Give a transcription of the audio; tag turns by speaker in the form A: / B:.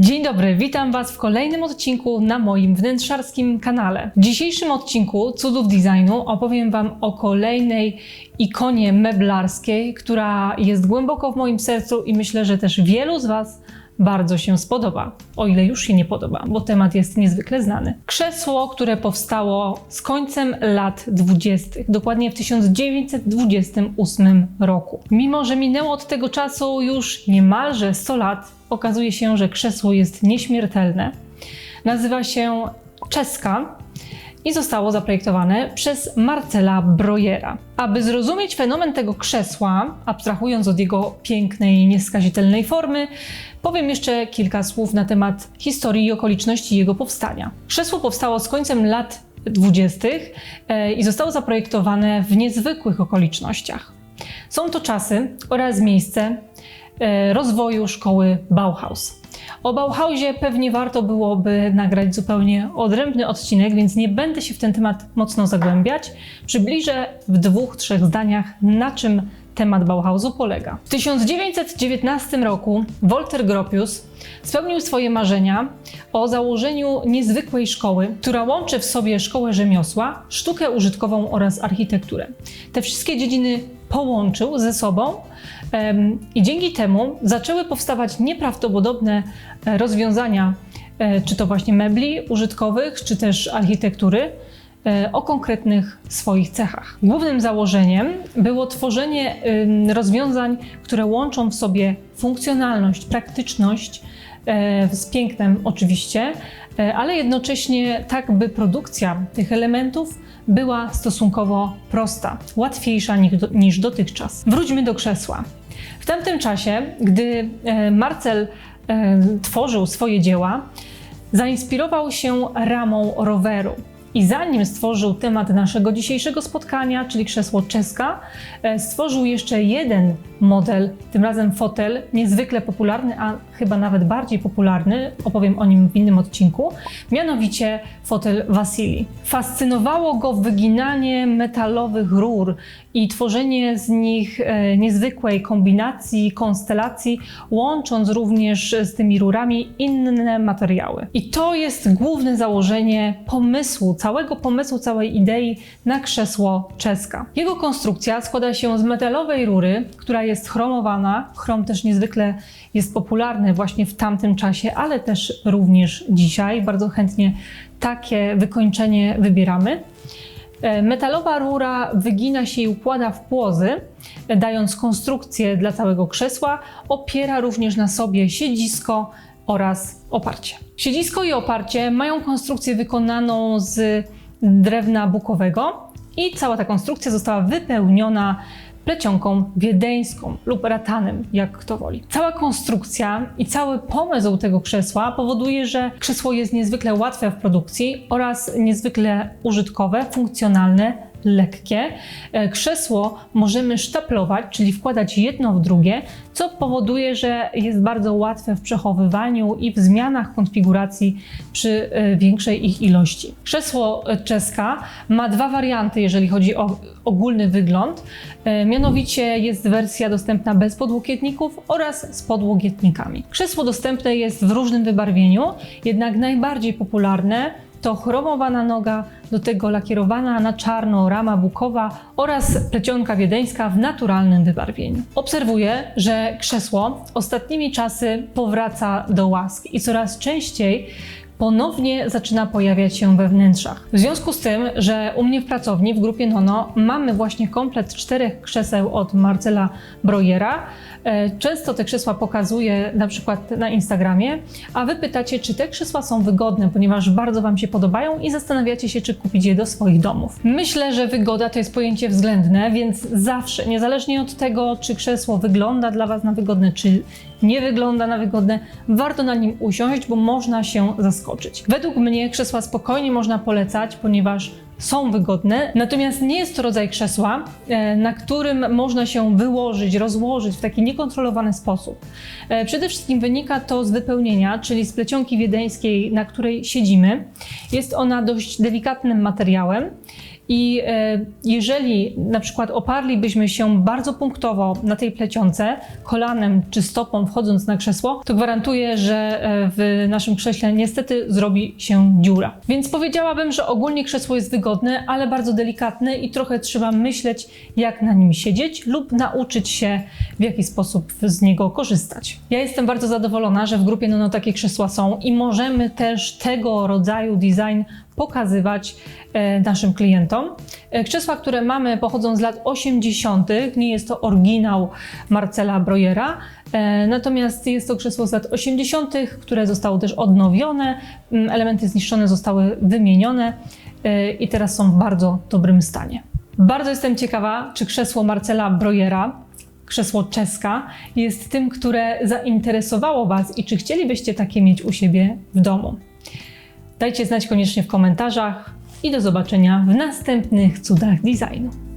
A: Dzień dobry, witam Was w kolejnym odcinku na moim wnętrzarskim kanale. W dzisiejszym odcinku Cudów Designu opowiem Wam o kolejnej ikonie meblarskiej, która jest głęboko w moim sercu i myślę, że też wielu z Was bardzo się spodoba, o ile już się nie podoba, bo temat jest niezwykle znany. Krzesło, które powstało z końcem lat 20., dokładnie w 1928 roku. Mimo, że minęło od tego czasu już niemalże 100 lat, okazuje się, że krzesło jest nieśmiertelne. Nazywa się Czeska i zostało zaprojektowane przez Marcela Brojera. Aby zrozumieć fenomen tego krzesła, abstrahując od jego pięknej, nieskazitelnej formy, powiem jeszcze kilka słów na temat historii i okoliczności jego powstania. Krzesło powstało z końcem lat 20. e, i zostało zaprojektowane w niezwykłych okolicznościach. Są to czasy oraz miejsce e, rozwoju szkoły Bauhaus. O Bauhausie pewnie warto byłoby nagrać zupełnie odrębny odcinek, więc nie będę się w ten temat mocno zagłębiać. Przybliżę w dwóch, trzech zdaniach, na czym temat Bauhausu polega. W 1919 roku Walter Gropius spełnił swoje marzenia o założeniu niezwykłej szkoły, która łączy w sobie szkołę rzemiosła, sztukę użytkową oraz architekturę. Te wszystkie dziedziny połączył ze sobą i dzięki temu zaczęły powstawać nieprawdopodobne e, rozwiązania, e, czy to właśnie mebli użytkowych, czy też architektury o konkretnych swoich cechach. Głównym założeniem było tworzenie rozwiązań, które łączą w sobie funkcjonalność, praktyczność e, z pięknem oczywiście, e, ale jednocześnie tak, by produkcja tych elementów była stosunkowo prosta, łatwiejsza niż, do, niż dotychczas. Wróćmy do krzesła. W tamtym czasie, gdy e, Marcel e, tworzył swoje dzieła, zainspirował się ramą roweru. I zanim stworzył temat naszego dzisiejszego spotkania, czyli krzesło czeska, e, stworzył jeszcze jeden model, tym razem fotel, niezwykle popularny, a chyba nawet bardziej popularny, opowiem o nim w innym odcinku, mianowicie fotel Wasili. Fascynowało go wyginanie metalowych rur i tworzenie z nich e, niezwykłej kombinacji, konstelacji, łącząc również z tymi rurami inne materiały. I to jest główne założenie pomysłu, całego pomysłu, całej idei na krzesło czeska. Jego konstrukcja składa się z metalowej rury, która jest chromowana. Chrom też niezwykle jest popularny właśnie w tamtym czasie, ale też również dzisiaj. Bardzo chętnie takie wykończenie wybieramy. E, Metalowa rura wygina się i układa w płozy, dając konstrukcję dla całego krzesła. Opiera również na sobie siedzisko oraz oparcie. Siedzisko i oparcie mają konstrukcję wykonaną z drewna bukowego i cała ta konstrukcja została wypełniona plecionką wiedeńską lub ratanem, jak kto woli. Cała konstrukcja i cały pomysł tego krzesła powoduje, że krzesło jest niezwykle łatwe w produkcji oraz niezwykle użytkowe, funkcjonalne, lekkie. E, Krzesło możemy sztaplować, czyli wkładać jedno w drugie, co powoduje, że jest bardzo łatwe w przechowywaniu i w zmianach konfiguracji przy e, większej ich ilości. Krzesło e, czeska ma dwa warianty, jeżeli chodzi o ogólny wygląd. Mianowicie jest wersja dostępna bez podłokietników oraz z podłokietnikami. Krzesło dostępne jest w różnym wybarwieniu, jednak najbardziej popularne to chromowana noga, do tego lakierowana na czarno rama bukowa oraz plecionka wiedeńska w naturalnym wybarwieniu. Obserwuję, że krzesło ostatnimi czasy powraca do łask i coraz częściej ponownie zaczyna pojawiać się we wnętrzach. W związku z tym, że u mnie w pracowni w grupie Nono mamy właśnie komplet czterech krzeseł od Marcela Brojera, e, często te krzesła pokazuję na przykład na Instagramie, a wy pytacie, czy te krzesła są wygodne, ponieważ bardzo wam się podobają i zastanawiacie się, czy kupić je do swoich domów. Myślę, że wygoda to jest pojęcie względne, więc zawsze, niezależnie od tego, czy krzesło wygląda dla was na wygodne, czy nie wygląda na wygodne, warto na nim usiąść, bo można się zaskoczyć. Według mnie krzesła spokojnie można polecać, ponieważ są wygodne, natomiast nie jest to rodzaj krzesła, e, na którym można się wyłożyć, rozłożyć w taki niekontrolowany sposób. E, Przede wszystkim wynika to z wypełnienia, czyli z plecionki wiedeńskiej, na której siedzimy. Jest ona dość delikatnym materiałem. I e, jeżeli na przykład oparlibyśmy się bardzo punktowo na tej plecionce, kolanem czy stopą wchodząc na krzesło, to gwarantuję, że w naszym krześle niestety zrobi się dziura. Więc powiedziałabym, że ogólnie krzesło jest wygodne, ale bardzo delikatne i trochę trzeba myśleć, jak na nim siedzieć lub nauczyć się, w jaki sposób z niego korzystać. Ja jestem bardzo zadowolona, że w grupie Nono takie krzesła są i możemy też tego rodzaju design pokazywać e, naszym klientom. E, Krzesła, które mamy, pochodzą z lat 80., nie jest to oryginał Marcela Brojera, e, natomiast jest to krzesło z lat 80., które zostało też odnowione, m, elementy zniszczone zostały wymienione i teraz są w bardzo dobrym stanie. Bardzo jestem ciekawa, czy krzesło Marcela Brojera krzesło czeska jest tym, które zainteresowało Was i czy chcielibyście takie mieć u siebie w domu. Dajcie znać koniecznie w komentarzach i do zobaczenia w następnych cudach designu.